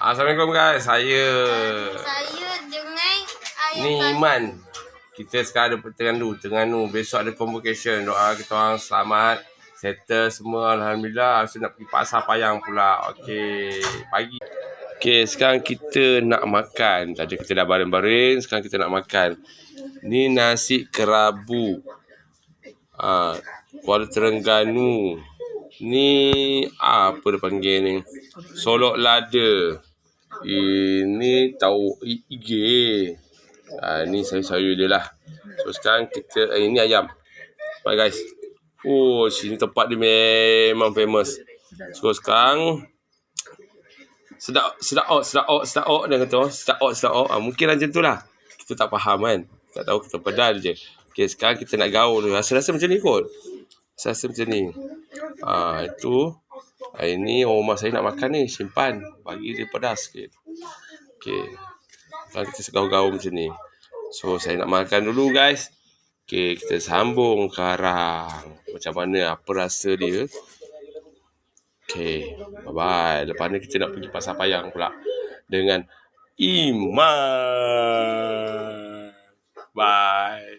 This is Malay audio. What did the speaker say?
Assalamualaikum guys. Saya Saya dengan ayah ni saya. Iman. Kita sekarang ada Terengganu, Terengganu. Besok ada convocation. Doa kita orang selamat. Settle semua alhamdulillah. Saya nak pergi pasar payang pula. Okey, pagi. Okey, sekarang kita nak makan. Tadi kita dah baring-baring, sekarang kita nak makan. Ni nasi kerabu. Ah, Kuala Terengganu. Ni apa dia panggil ni? Solok lada. Ini tahu i- ige. Ah ni sayur-sayur dia lah. So sekarang kita eh, ini ayam. Bye guys. Oh, sini tempat dia memang famous. So sekarang sedap sedap oh sedap oh sedap oh dia kata oh, sedap oh sedap oh. Ah, mungkin macam tu lah. Kita tak faham kan. Tak tahu kita pedal je. Okay, sekarang kita nak gaul dulu. Rasa-rasa macam ni kot. Rasa macam ni. Ah itu Hari ni rumah saya nak makan ni simpan bagi dia pedas sikit. Okey. Sekarang kita segaul-gaul macam ni. So saya nak makan dulu guys. Okey, kita sambung sekarang. Macam mana apa rasa dia. Okey, bye-bye. Lepas ni kita nak pergi pasar payang pula dengan Iman. Bye.